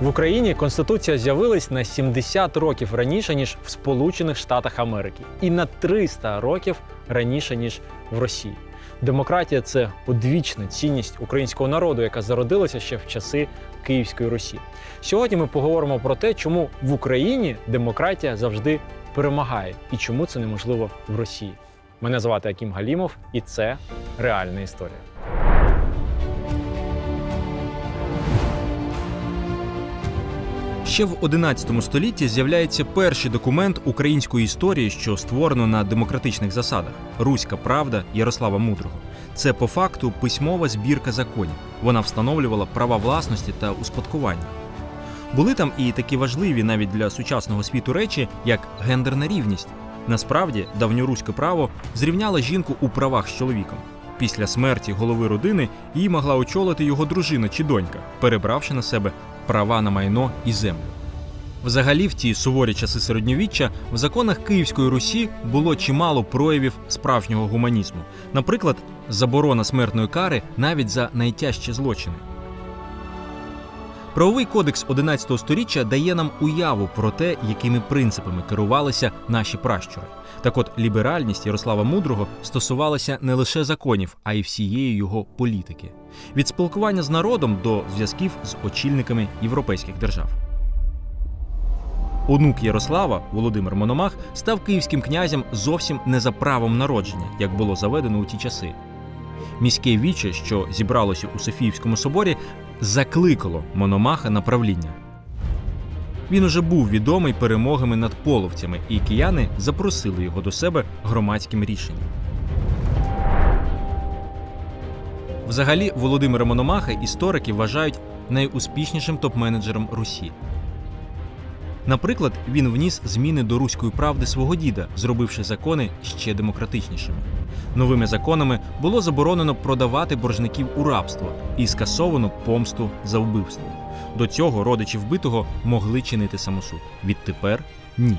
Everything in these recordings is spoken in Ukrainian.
В Україні конституція з'явилась на 70 років раніше ніж в Сполучених Штатах Америки, і на 300 років раніше ніж в Росії. Демократія це одвічна цінність українського народу, яка зародилася ще в часи Київської Русі. Сьогодні ми поговоримо про те, чому в Україні демократія завжди перемагає і чому це неможливо в Росії. Мене звати Акім Галімов, і це реальна історія. Ще в 11 столітті з'являється перший документ української історії, що створено на демократичних засадах Руська правда Ярослава Мудрого. Це по факту письмова збірка законів. Вона встановлювала права власності та успадкування. Були там і такі важливі навіть для сучасного світу речі, як гендерна рівність. Насправді, давньоруське право зрівняло жінку у правах з чоловіком. Після смерті голови родини її могла очолити його дружина чи донька, перебравши на себе права на майно і землю. Взагалі, в ті суворі часи середньовіччя в законах Київської Русі було чимало проявів справжнього гуманізму. Наприклад, заборона смертної кари навіть за найтяжчі злочини. Правовий кодекс 11 століття дає нам уяву про те, якими принципами керувалися наші пращури. Так от ліберальність Ярослава Мудрого стосувалася не лише законів, а й всієї його політики від спілкування з народом до зв'язків з очільниками європейських держав. Онук Ярослава, Володимир Мономах, став київським князем зовсім не за правом народження, як було заведено у ті часи. Міське віче, що зібралося у Софіївському соборі, закликало Мономаха на правління. Він уже був відомий перемогами над половцями, і кияни запросили його до себе громадським рішенням. Взагалі, Володимира Мономаха історики вважають найуспішнішим топ-менеджером Русі. Наприклад, він вніс зміни до руської правди свого діда, зробивши закони ще демократичнішими. Новими законами було заборонено продавати боржників у рабство і скасовано помсту за вбивство. До цього родичі вбитого могли чинити самосуд. Відтепер ні.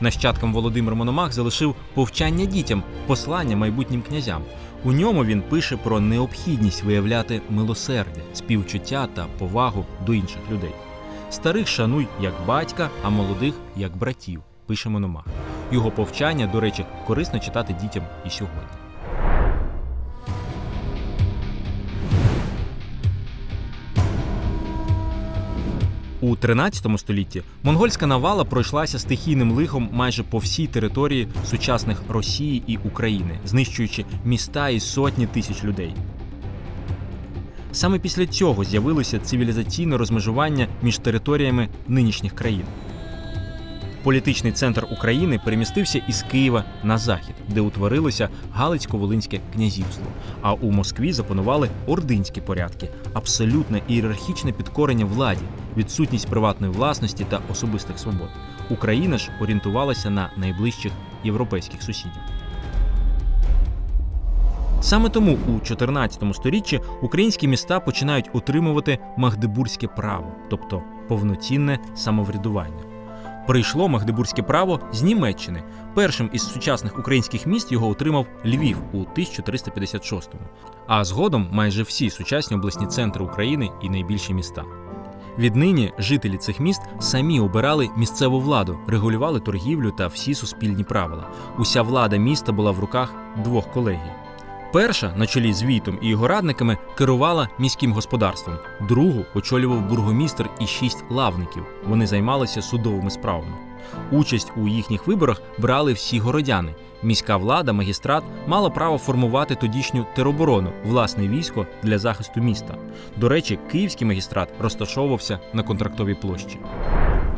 Нащадкам Володимир Мономах залишив повчання дітям, послання майбутнім князям. У ньому він пише про необхідність виявляти милосердя, співчуття та повагу до інших людей. Старих шануй як батька, а молодих як братів, пише Мономах. Його повчання, до речі, корисно читати дітям і сьогодні. У 13 столітті монгольська навала пройшлася стихійним лихом майже по всій території сучасних Росії і України, знищуючи міста і сотні тисяч людей. Саме після цього з'явилося цивілізаційне розмежування між територіями нинішніх країн. Політичний центр України перемістився із Києва на захід, де утворилося Галицько-Волинське князівство. А у Москві запанували ординські порядки, абсолютне ієрархічне підкорення владі, відсутність приватної власності та особистих свобод. Україна ж орієнтувалася на найближчих європейських сусідів. Саме тому у 14 сторіччі українські міста починають отримувати магдебурзьке право, тобто повноцінне самоврядування. Прийшло магдебурзьке право з Німеччини. Першим із сучасних українських міст його отримав Львів у 1356-му. А згодом майже всі сучасні обласні центри України і найбільші міста. Віднині жителі цих міст самі обирали місцеву владу, регулювали торгівлю та всі суспільні правила. Уся влада міста була в руках двох колегій. Перша, на чолі з Війтом і його радниками, керувала міським господарством. Другу очолював бургомістр і шість лавників. Вони займалися судовими справами. Участь у їхніх виборах брали всі городяни. Міська влада, магістрат мала право формувати тодішню тероборону, власне військо для захисту міста. До речі, київський магістрат розташовувався на контрактовій площі.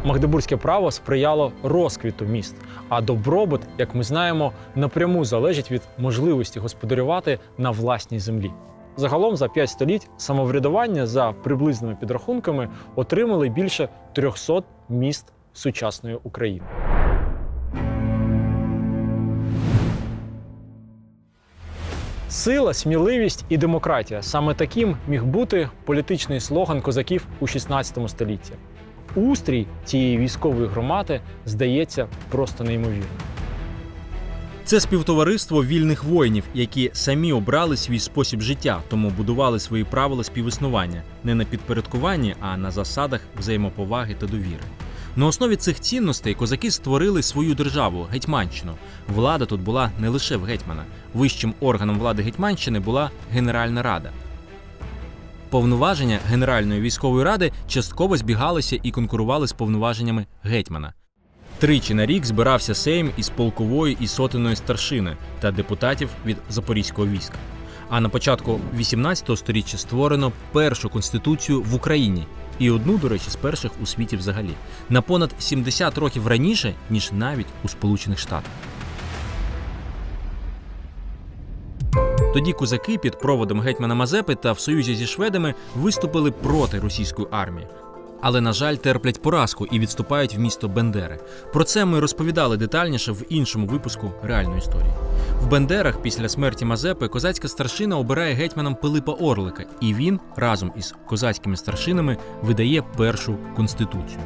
Магдебурзьке право сприяло розквіту міст, а добробут, як ми знаємо, напряму залежить від можливості господарювати на власній землі. Загалом за 5 століть самоврядування за приблизними підрахунками отримали більше 300 міст сучасної України. Сила, сміливість і демократія саме таким міг бути політичний слоган козаків у 16 столітті. Устрій цієї військової громади здається просто неймовірним. Це співтовариство вільних воїнів, які самі обрали свій спосіб життя, тому будували свої правила співіснування не на підпорядкуванні, а на засадах взаємоповаги та довіри. На основі цих цінностей козаки створили свою державу Гетьманщину. Влада тут була не лише в гетьмана. Вищим органом влади Гетьманщини була Генеральна Рада. Повноваження Генеральної військової ради частково збігалися і конкурували з повноваженнями гетьмана. Тричі на рік збирався Сейм із полкової і сотеної старшини та депутатів від запорізького війська. А на початку 18 століття створено першу конституцію в Україні і одну, до речі, з перших у світі взагалі на понад 70 років раніше, ніж навіть у Сполучених Штатах. Тоді козаки під проводом гетьмана Мазепи та в союзі зі шведами виступили проти російської армії. Але, на жаль, терплять поразку і відступають в місто Бендери. Про це ми розповідали детальніше в іншому випуску реальної історії. В Бендерах після смерті Мазепи козацька старшина обирає гетьманом Пилипа Орлика, і він разом із козацькими старшинами видає першу конституцію.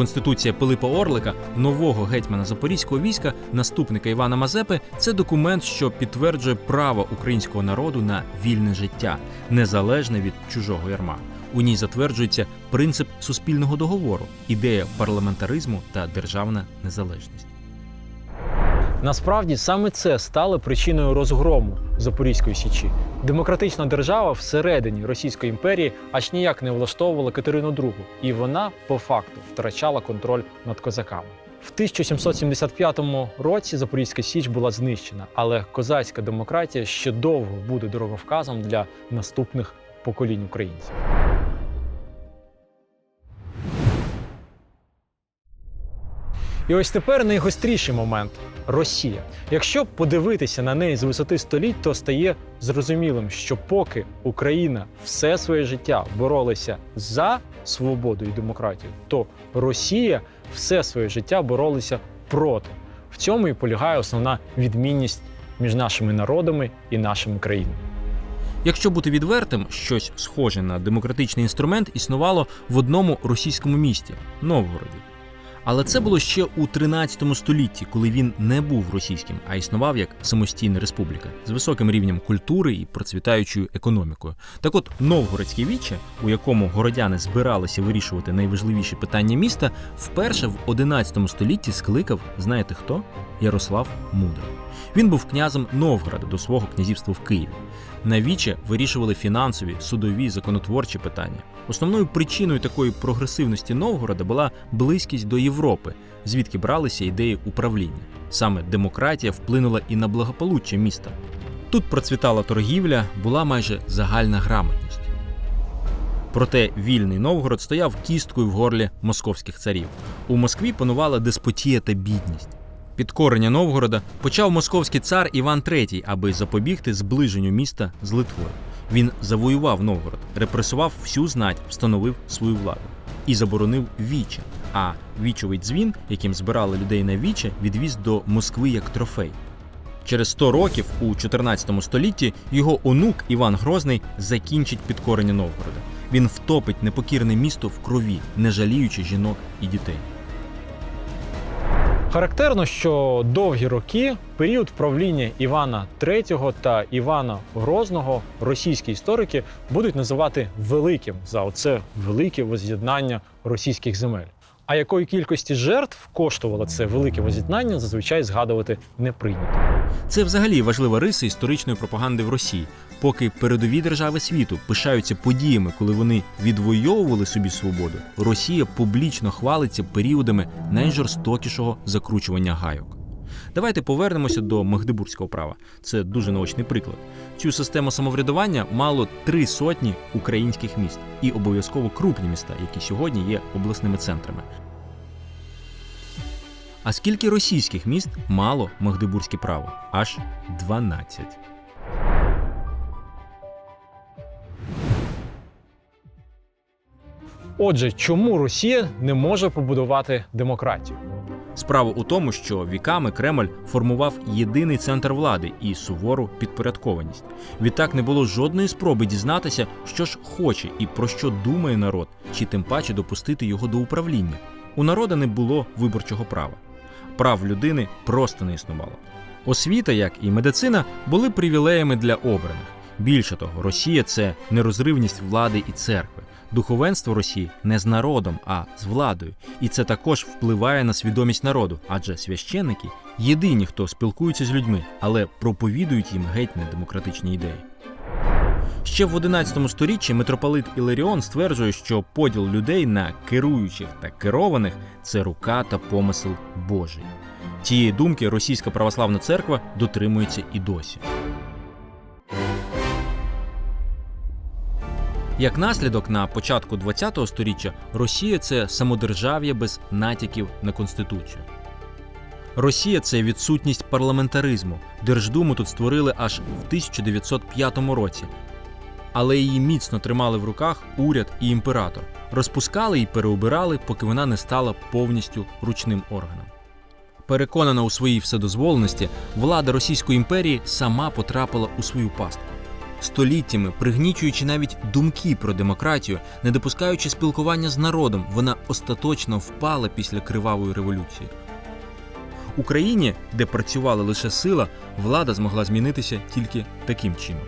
Конституція Пилипа Орлика, нового гетьмана запорізького війська, наступника Івана Мазепи, це документ, що підтверджує право українського народу на вільне життя, незалежне від чужого ярма. У ній затверджується принцип суспільного договору, ідея парламентаризму та державна незалежність. Насправді саме це стало причиною розгрому Запорізької січі. Демократична держава всередині Російської імперії аж ніяк не влаштовувала Катерину II, і вона по факту втрачала контроль над козаками. В 1775 році Запорізька Січ була знищена, але козацька демократія ще довго буде дороговказом для наступних поколінь українців. І ось тепер найгостріший момент Росія. Якщо подивитися на неї з висоти століть, то стає зрозумілим, що поки Україна все своє життя боролася за свободу і демократію, то Росія все своє життя боролася проти. В цьому і полягає основна відмінність між нашими народами і нашими країнами. Якщо бути відвертим, щось схоже на демократичний інструмент існувало в одному російському місті Новгороді. Але це було ще у 13 столітті, коли він не був російським, а існував як самостійна республіка з високим рівнем культури і процвітаючою економікою. Так от Новгородське віче, у якому городяни збиралися вирішувати найважливіші питання міста, вперше в 11 столітті скликав, знаєте хто? Ярослав Мудрий. Він був князем Новгорода до свого князівства в Києві. На віче вирішували фінансові, судові, законотворчі питання. Основною причиною такої прогресивності Новгорода була близькість до Європи, звідки бралися ідеї управління. Саме демократія вплинула і на благополуччя міста. Тут процвітала торгівля, була майже загальна грамотність. Проте вільний Новгород стояв кісткою в горлі московських царів. У Москві панувала деспотія та бідність. Підкорення Новгорода почав московський цар Іван III, аби запобігти зближенню міста з Литвою. Він завоював Новгород, репресував всю знать, встановив свою владу і заборонив віче. А вічовий дзвін, яким збирали людей на віче, відвіз до Москви як трофей. Через 100 років, у 14 столітті, його онук Іван Грозний закінчить підкорення Новгорода. Він втопить непокірне місто в крові, не жаліючи жінок і дітей. Характерно, що довгі роки, період правління Івана III та Івана Грозного, російські історики будуть називати великим за оце велике воз'єднання російських земель. А якої кількості жертв коштувало це велике воз'єднання, зазвичай згадувати не прийнято. Це взагалі важлива риса історичної пропаганди в Росії. Поки передові держави світу пишаються подіями, коли вони відвоювали собі свободу, Росія публічно хвалиться періодами найжорстокішого закручування гайок. Давайте повернемося до Магдебурзького права. Це дуже наочний приклад. Цю систему самоврядування мало три сотні українських міст і обов'язково крупні міста, які сьогодні є обласними центрами. А скільки російських міст мало Магдебурзьке право? Аж 12. Отже, чому Росія не може побудувати демократію? Справа у тому, що віками Кремль формував єдиний центр влади і сувору підпорядкованість. Відтак не було жодної спроби дізнатися, що ж хоче і про що думає народ, чи тим паче допустити його до управління. У народа не було виборчого права. Прав людини просто не існувало. Освіта, як і медицина, були привілеями для обраних. Більше того, Росія це нерозривність влади і церкви. Духовенство Росії не з народом, а з владою. І це також впливає на свідомість народу, адже священники єдині, хто спілкуються з людьми, але проповідують їм геть недемократичні ідеї. Ще в 11 сторіччі митрополит Іларіон стверджує, що поділ людей на керуючих та керованих це рука та помисел Божий. Цієї думки російська православна церква дотримується і досі. Як наслідок, на початку ХХ століття Росія це самодержав'я без натяків на конституцію. Росія це відсутність парламентаризму. Держдуму тут створили аж в 1905 році. Але її міцно тримали в руках уряд і імператор, розпускали і переобирали, поки вона не стала повністю ручним органом. Переконана у своїй вседозволеності, влада Російської імперії сама потрапила у свою пастку. Століттями, пригнічуючи навіть думки про демократію, не допускаючи спілкування з народом, вона остаточно впала після кривавої революції. Україні, де працювала лише сила, влада змогла змінитися тільки таким чином.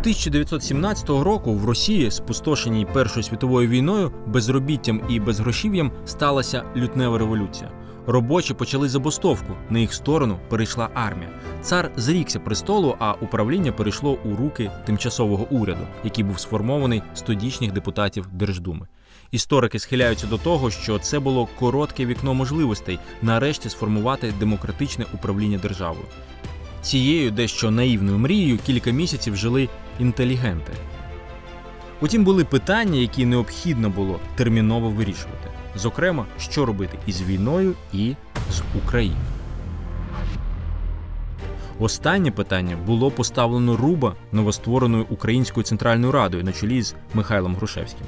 1917 року в Росії, спустошеній Першою світовою війною, безробіттям і безгрошів'ям сталася лютнева революція. Робочі почали забастовку. На їх сторону перейшла армія. Цар зрікся престолу, а управління перейшло у руки тимчасового уряду, який був сформований з тодішніх депутатів Держдуми. Історики схиляються до того, що це було коротке вікно можливостей нарешті сформувати демократичне управління державою. Цією дещо наївною мрією кілька місяців жили інтелігенти. Утім, були питання, які необхідно було терміново вирішувати. Зокрема, що робити із війною і з Україною. Останнє питання було поставлено Руба новоствореною Українською центральною радою на чолі з Михайлом Грушевським.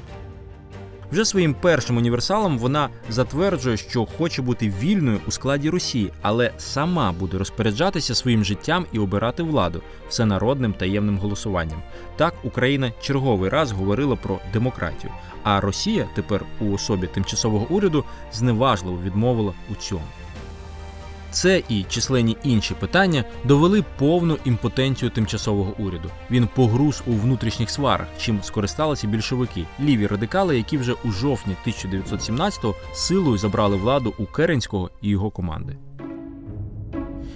Вже своїм першим універсалом вона затверджує, що хоче бути вільною у складі Росії, але сама буде розпоряджатися своїм життям і обирати владу всенародним таємним голосуванням. Так Україна черговий раз говорила про демократію, а Росія тепер у особі тимчасового уряду зневажливо відмовила у цьому. Це і численні інші питання довели повну імпотенцію тимчасового уряду. Він погруз у внутрішніх сварах, чим скористалися більшовики, ліві радикали, які вже у жовтні 1917-го силою забрали владу у Керенського і його команди.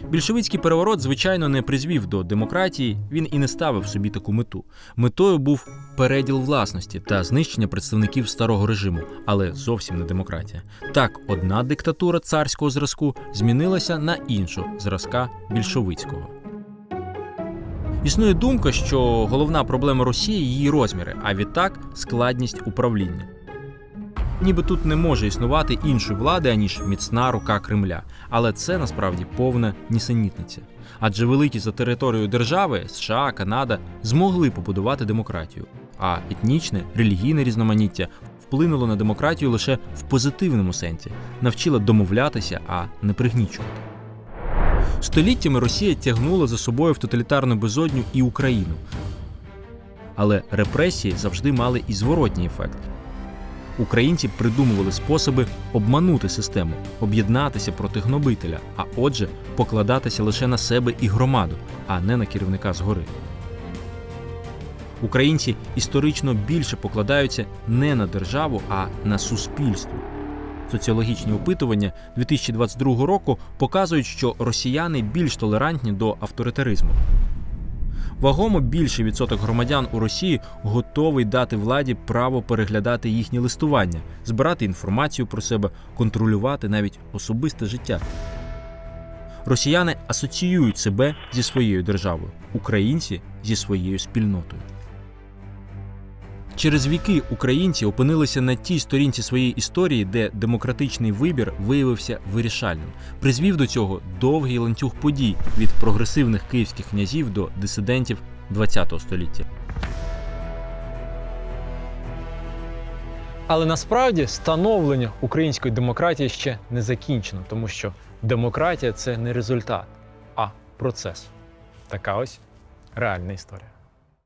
Більшовицький переворот, звичайно, не призвів до демократії, він і не ставив собі таку мету. Метою був переділ власності та знищення представників старого режиму, але зовсім не демократія. Так, одна диктатура царського зразку змінилася на іншу зразка більшовицького. Існує думка, що головна проблема Росії її розміри, а відтак складність управління. Ніби тут не може існувати іншої влади, аніж міцна рука Кремля. Але це насправді повна нісенітниця. Адже великі за територією держави США, Канада змогли побудувати демократію, а етнічне, релігійне різноманіття вплинуло на демократію лише в позитивному сенсі, навчило домовлятися, а не пригнічувати. Століттями Росія тягнула за собою в тоталітарну безодню і Україну. Але репресії завжди мали і зворотній ефект. Українці придумували способи обманути систему, об'єднатися проти гнобителя, а отже, покладатися лише на себе і громаду, а не на керівника згори. Українці історично більше покладаються не на державу, а на суспільство. Соціологічні опитування 2022 року показують, що росіяни більш толерантні до авторитаризму. Вагомо більший відсоток громадян у Росії готовий дати владі право переглядати їхні листування, збирати інформацію про себе, контролювати навіть особисте життя. Росіяни асоціюють себе зі своєю державою, українці зі своєю спільнотою. Через віки українці опинилися на тій сторінці своєї історії, де демократичний вибір виявився вирішальним. Призвів до цього довгий ланцюг подій від прогресивних київських князів до дисидентів ХХ століття. Але насправді становлення української демократії ще не закінчено, тому що демократія це не результат, а процес. Така ось реальна історія.